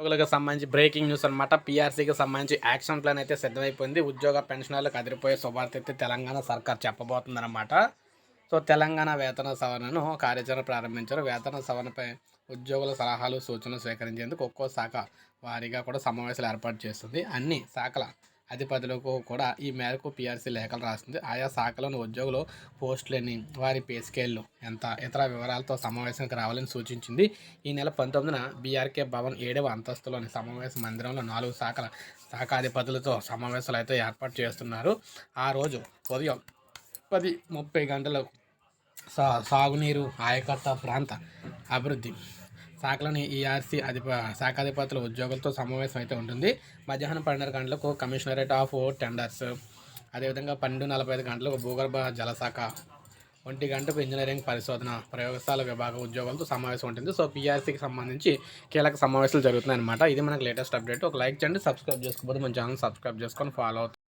ఉద్యోగులకు సంబంధించి breaking news అనమాట పీఆర్సీకి సంబంధించి యాక్షన్ ప్లాన్ అయితే సిద్ధమైపోయింది. ఉద్యోగ పెన్షనర్లకు అదిరిపోయే శుభార్త అయితే తెలంగాణ సర్కార్ చెప్పబోతుందన్నమాట. సో తెలంగాణ వేతన సవరణను కార్యాచరణ ప్రారంభించారు. వేతన సవరణపై ఉద్యోగుల సలహాలు సూచనలు స్వీకరించేందుకు ఒక్కో శాఖ వారీగా కూడా సమావేశాలు ఏర్పాటు చేస్తుంది. అన్ని శాఖల అధిపతులకు కూడా ఈ మేరకు పీఆర్సీ లేఖలు రాసింది. ఆయా శాఖలోని ఉద్యోగులు పోస్టులని వారి పే స్కేళ్ళు ఎంత? ఇతర వివరాలతో సమావేశానికి రావాలని సూచించింది. ఈ నెల పంతొమ్మిదిన బీఆర్కే భవన్ ఏడవ అంతస్తులోని సమావేశ మందిరంలో నాలుగు శాఖల శాఖాధిపతులతో సమావేశాలు అయితే ఏర్పాటు చేస్తున్నారు. ఆ రోజు ఉదయం పది ముప్పై గంటలకు సా సాగునీరు ఆయకట్ట ప్రాంత అభివృద్ధి శాఖలోని ఈఆర్సీ అధిప శాఖాధిపతుల ఉద్యోగులతో సమావేశం అయితే ఉంటుంది. మధ్యాహ్నం పన్నెండు గంటలకు కమిషనరేట్ ఆఫ్ టెండర్స్. అదేవిధంగా పన్నెండు నలభై ఐదు గంటలకు భూగర్భ జలశాఖ. ఒంటి గంటకు ఇంజనీరింగ్ పరిశోధన ప్రయోగశాల విభాగ ఉద్యోగులతో సమావేశం ఉంటుంది. సో పీఆర్సీకి సంబంధించి కీలక సమావేశాలు జరుగుతున్నాయి అనమాట ఇది మనకు లేటెస్ట్ అప్డేట్. ఒక లైక్ చేయండి సబ్స్క్రైబ్ చేసుకోకపోతే మన ఛానల్ సబ్స్క్రైబ్ చేసుకొని ఫాలో అవుతుంది